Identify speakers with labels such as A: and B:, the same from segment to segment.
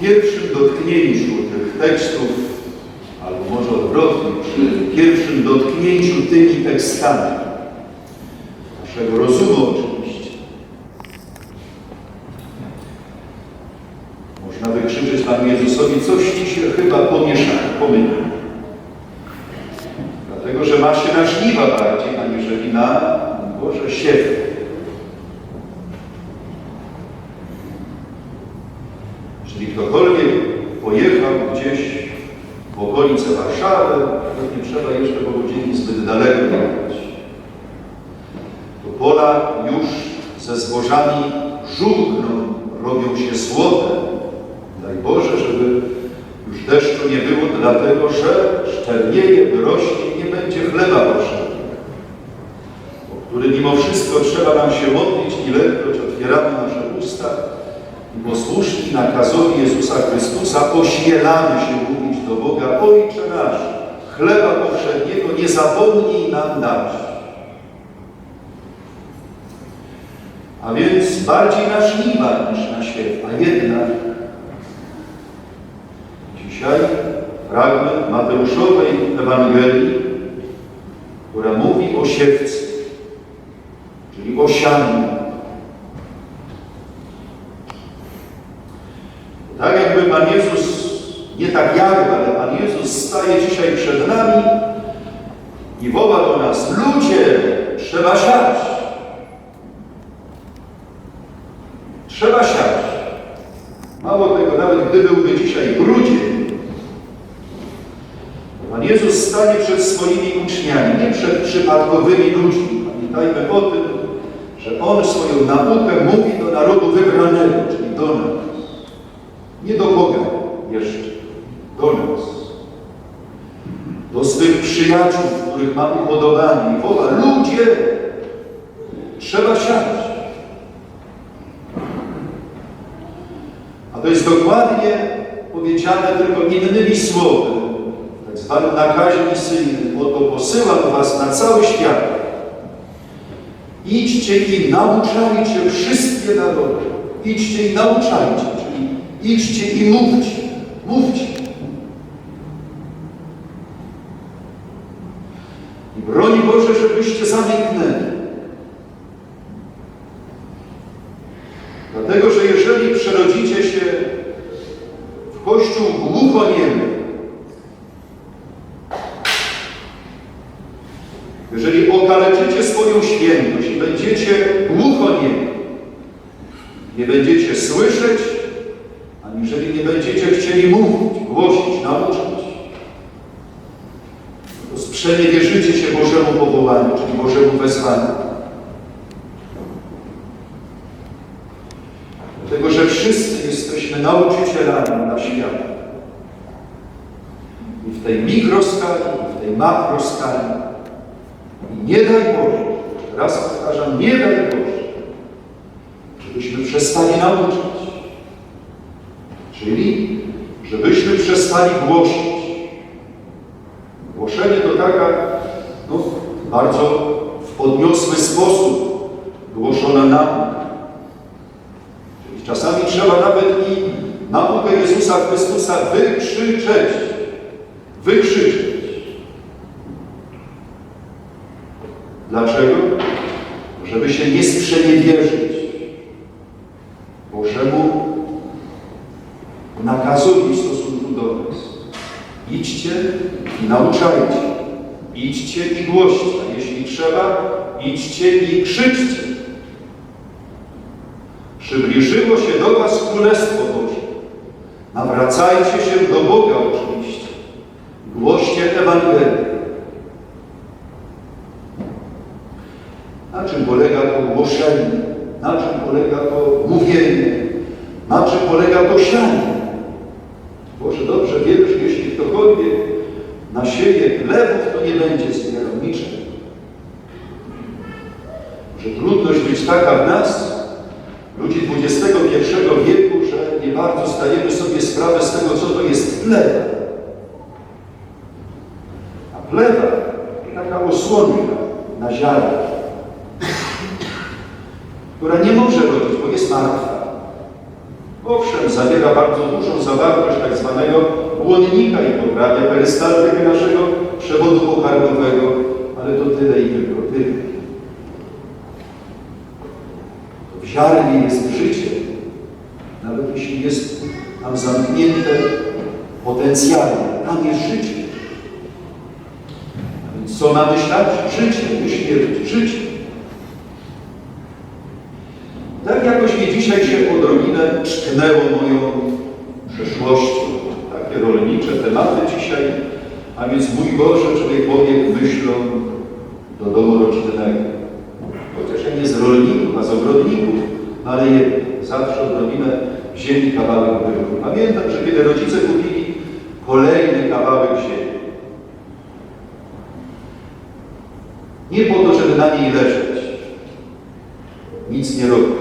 A: pierwszym dotknięciu tych tekstów, albo może odwrotnie, przy pierwszym dotknięciu tymi tekstami, naszego rozumu oczywiście, można wykrzyczeć Panu Jezusowi, coś Ci się chyba pomieszało, pomyliło. Dlatego, że ma się na żniwa bardziej, aniżeli na Boże siew. To nie trzeba jeszcze po godzinie zbyt daleko jechać. To pola już ze zbożami żółkną, robią się złote. Daj Boże, żeby już deszczu nie było, dlatego że szczernieje, wyrośnie nie będzie chleba potrzebnego, o który mimo wszystko trzeba nam się modlić, ilekroć otwieramy nasze usta i posłuszni nakazowi Jezusa Chrystusa ośmielamy się mówić do Boga, Ojcze nasz, chleba powszedniego nie zapomnij nam dać. A więc bardziej na żniwa niż na siew, a jednak dzisiaj fragment Mateuszowej Ewangelii, która mówi o siewcy, czyli o sianiu. Tak jakby Pan Jezus, nie tak jakby, ale Pan Jezus staje dzisiaj przed nami i woła do nas, ludzie, trzeba siać. Trzeba siać. Mało tego, nawet gdy byłby dzisiaj grudzień, Pan Jezus stanie przed swoimi uczniami, nie przed przypadkowymi ludźmi. Pamiętajmy o tym, że On swoją naukę mówi do narodu wybranego, czyli do nas. Nie do Boga jeszcze, do nas. Do swych przyjaciół, których ma upodobanie. Woła, ludzie, trzeba siać. A to jest dokładnie powiedziane tylko innymi słowy, tak zwanym nakazie misyjnym. Oto posyłam was na cały świat. Idźcie i nauczajcie wszystkie narody. Idźcie i nauczajcie, czyli idźcie i mówcie. Mówcie. I broń Boże, żebyście zamknęli. Dlatego, że jeżeli przerodzicie się w kościół głuchoniemy, jeżeli okaleczycie swoją świętość i będziecie głuchoniemi, nie będziecie słyszeć, aniżeli nie będziecie chcieli mówić, głosić, nauczać, to sprzeniewierzycie się Bożemu powołaniu, czyli Bożemu wezwaniu. Dlatego, że wszyscy jesteśmy nauczycielami na świat. I w tej mikroskali, i w tej makroskali. I nie daj Boże, raz powtarzam, nie daj Boże, żebyśmy przestali nauczać. Czyli, żebyśmy przestali głosić. Głoszenie to taka, bardzo w podniosły sposób głoszona nauka. Czyli czasami trzeba nawet i naukę Jezusa Chrystusa wykrzyczeć. Wykrzyczeć. Dlaczego? Żeby się nie sprzeniewierzyć Bożemu nakazowi w stosunku do nas. Idźcie i nauczajcie. Idźcie i głoście. A jeśli trzeba, idźcie i krzyczcie. Przybliżyło się do Was Królestwo Boże. Nawracajcie się do Boga oczywiście. Głoście Ewangelię. Na czym polega to głoszenie? Na czym polega to mówienie? Na czym polega to sianie? Boże, dobrze wiesz, jeśli ktokolwiek nasieje chlebów, to nie będzie zbierał. Że trudność być taka w nas, ludzi XXI wieku, że nie bardzo zdajemy sobie sprawę z tego, co to jest chleba. A chleba to taka osłonka na ziarno, która nie może rodzić, bo jest martwa. Owszem, zawiera bardzo dużą zawartość tak zwanego błonnika i poprawia perystaltykę naszego przewodu pokarmowego, ale to tyle i tylko tyle. W ziarnie jest życie, nawet jeśli jest tam zamknięte potencjalnie, tam jest życie. A więc co ma myśleć? Życie, śmierć, życie. Dzisiaj się odrobinę czknęło moją przeszłością. Takie rolnicze tematy dzisiaj, a więc mój Boże, człowiek powie myślą do domu rodzinnego. Chociaż ja nie z rolników, a z ogrodników, ale jednak zawsze odrobinę ziemi kawałek był. Pamiętam, że kiedy rodzice kupili kolejny kawałek ziemi, nie po to, żeby na niej leżeć, nic nie robić,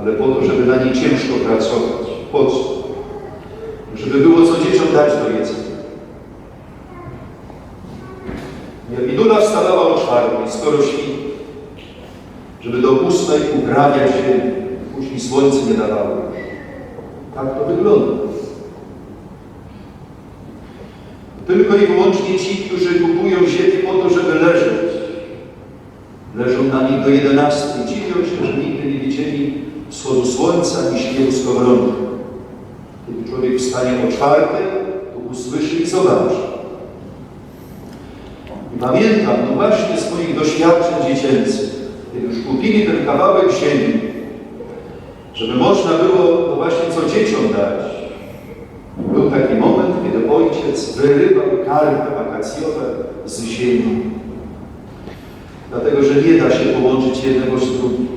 A: ale po to, żeby na niej ciężko pracować. Po co? Żeby było co dzieciom dać do jedzenia. Jabidula wstawała o czwartej, skoro śpi, żeby do ósmej uprawiać ziemię, później słońce nie dawało już. Tak to wygląda. Tylko i wyłącznie ci, którzy kupują ziemię po to, żeby leżeć, leżą na niej do 11. Dziwią się, że nigdy nie widzieli wschodu słońca ani śpiewu skowronki. Kiedy człowiek wstanie o czwartej, to usłyszy i zobaczy. I pamiętam, no właśnie z moich doświadczeń dziecięcych, kiedy już kupili ten kawałek ziemi, żeby można było no właśnie co dzieciom dać. Był taki moment, kiedy ojciec wyrywał karpy akacjowe z ziemi. Dlatego, że nie da się połączyć jednego z drugim.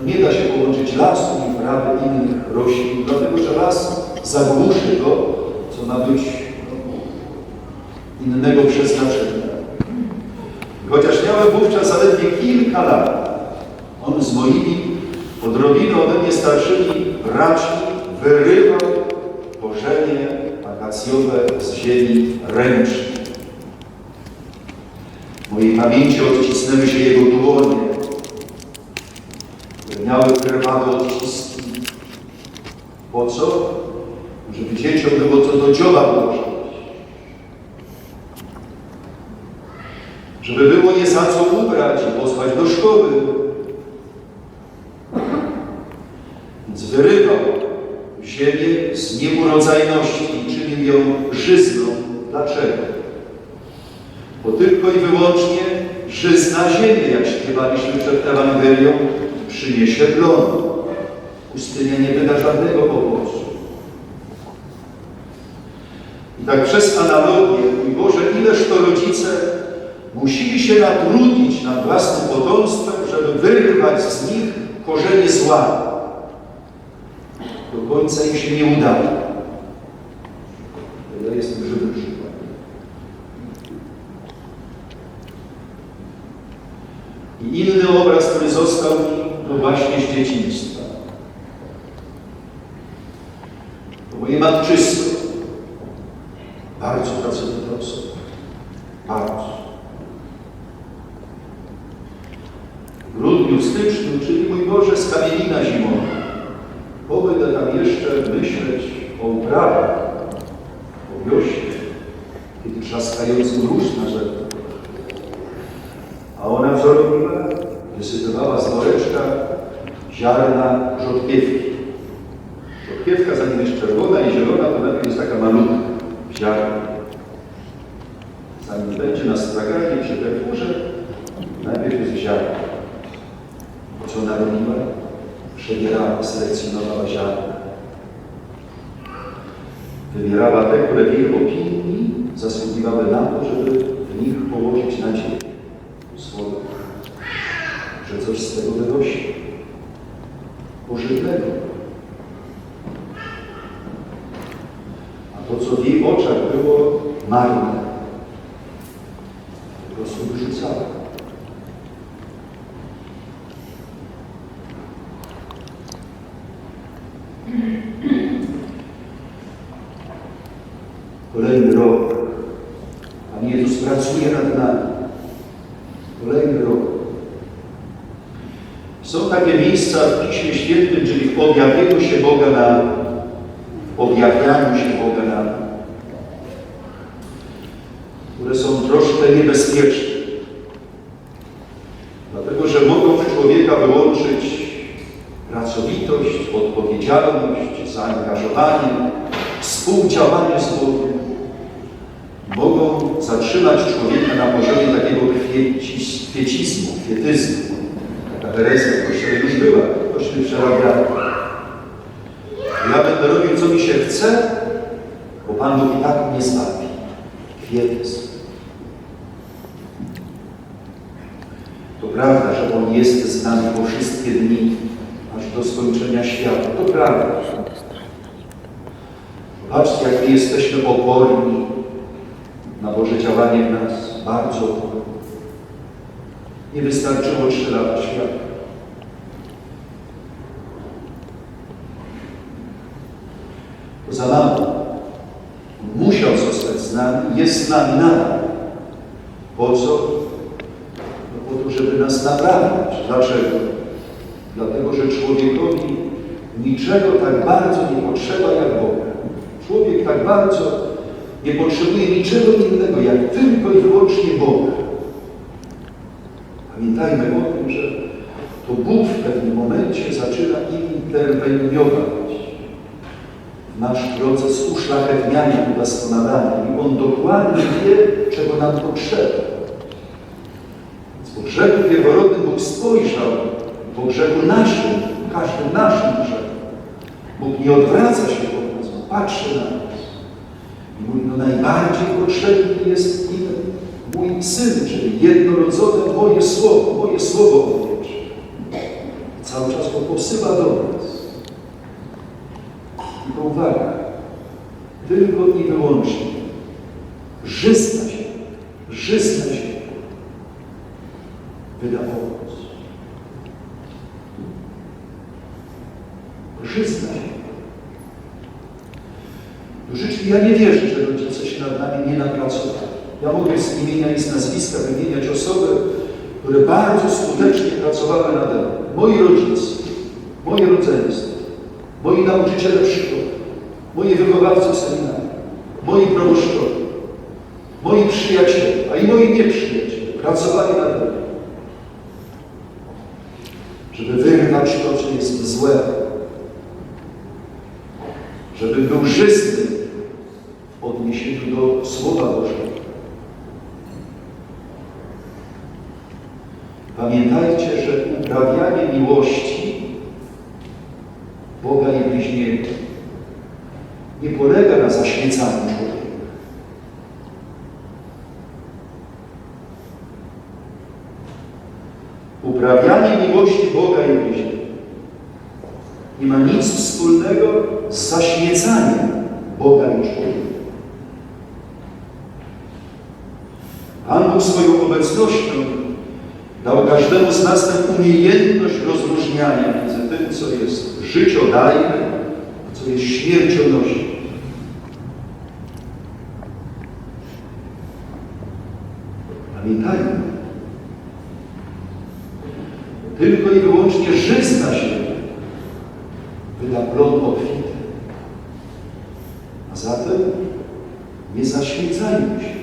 A: No nie da się połączyć lasu i prawy innych roślin, dlatego że las zagłuszy to, co ma być innego przeznaczenia. Chociaż miałem wówczas zaledwie kilka lat, on z moimi odrobiną ode mnie starszymi braćmi wyrywał korzenie akacjowe z ziemi ręcznie. W mojej pamięci odcisnęły się jego dłonie, miały krwawe odciski. Po co? Żeby dzieciom było co do dzioba włożyć. Żeby było je za co ubrać i posłać do szkoły. Więc wyrywał ziemię z nieurodzajności i czynił ją żyzną. Dlaczego? Bo tylko i wyłącznie żyzna ziemię, jak śpiewaliśmy przed Ewangelią, przyniesie plon. Pustynia nie wyda żadnego owocu. I tak przez analogię, mój Boże, ileż to rodzice musili się natrudnić nad własnym potomstwem, żeby wyrwać z nich korzenie zła. Do końca im się nie udało. Ja jestem żywym przykładem. I inny obraz, który został mi, to właśnie z dzieciństwa. To moje matczysko. Bardzo pracowita osoba. Bardzo. W grudniu, styczniu, czyli mój Boże, z kamienina zimowa. Powinę tam jeszcze myśleć o uprawach, o wiośnie, kiedy trzaskający mróz na rzece. A ona co robiła? Wysypywała z woreczka ziarna rzodkiewki. Rzodkiewka, zanim jest czerwona i zielona, to najpierw jest taka malutka ziarna. Zanim będzie na straganie przy perfurze, najpierw jest ziarno. Co ona robiła? Przebierała, selekcjonowała ziarna. Wybierała te, które w jej opinii zasługiwały na to, żeby w nich położyć nadzieję słowo, że coś z tego wyrośnie. Pożywnego. A to, co w jej oczach było marne, po prostu wyrzucała. Kolejny rok. Pan Jezus pracuje nad nami. Kolejny rok. Są takie miejsca w Piśmie Świętym, czyli w objawieniu się Boga nam, w objawianiu się Boga nam, które są troszkę niebezpieczne. Dlatego, że mogą człowieka wyłączyć pracowitość, odpowiedzialność, zaangażowanie, współdziałanie z Bogiem. Mogą zatrzymać człowieka na poziomie takiego kwieci, kwiecizmu, kwietyzmu. Herezja w Kościele już była, Kościół przerabiany. Ja będę robił, co mi się chce, bo Pan Bóg i tak mnie zbawi. Kwietyzm. To prawda, że On jest z nami po wszystkie dni, aż do skończenia świata. To prawda. Patrzcie, jak my jesteśmy oporni na Boże działanie w nas. Bardzo oporni. Nie wystarczyło trzy lata świata. To za. Musiał zostać z nami, jest z nami nadal. Po co? No po to, żeby nas naprawiać. Dlaczego? Dlatego, że człowiekowi niczego tak bardzo nie potrzeba jak Boga. Człowiek tak bardzo nie potrzebuje niczego innego, jak tylko i wyłącznie Boga. Pamiętajmy o tym, że to Bóg w pewnym momencie zaczyna interweniować w nasz proces uszlachetniania, udoskonalania i On dokładnie wie, czego nam potrzeba. Więc po grzechu pierworodnym Bóg spojrzał, po grzechu naszym, każdym naszym grzechu. Bóg nie odwraca się od nas, patrzy na nas. I mówi, no najbardziej potrzebny jest im mój Syn, czyli jednorodzone moje Słowo, moje Słowo odwiecze. Cały czas go posyła do nas. Tylko uwaga, tylko i wyłącznie żyzna się, żyzna się wyda owoc. Żyzna się. To życzę, ja nie wierzę, że rodzice się nad nami nie napracowali. Ja mogę z imienia i z nazwiska wymieniać osoby, które bardzo skutecznie pracowały nade mną. Moi rodzice, moje rodzeństwo, moi nauczyciele w moi wychowawcy seminarium, moi proboszczowie, moi przyjaciele, a i moi nieprzyjaciele pracowali nade mną, żeby wyrwać to, co jest złe, żeby był żyzny w odniesieniu do Słowa Bożego. Pamiętajcie, że uprawianie miłości Boga i bliźniego nie polega na zaśmiecaniu człowieka. Uprawianie miłości Boga i bliźniego nie ma nic wspólnego z zaśmiecaniem Boga i człowieka. Pan Bóg swoją obecnością dał każdemu z nas tę umiejętność rozróżniania między tym, co jest życiodajne, a co jest śmiercionośne. Pamiętajmy, tylko i wyłącznie żyzna się wyda plon obfity. A zatem nie zaśmiecajmy się.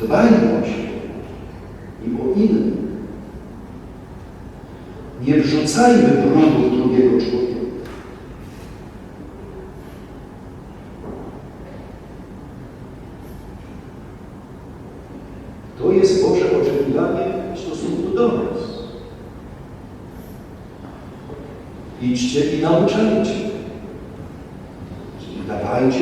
A: Dbajmy o siebie i o innych. Nie wrzucajmy brudu drugiego człowieka. To jest Boże oczekiwanie w stosunku do nas. Idźcie i nauczajcie. Czyli dawajcie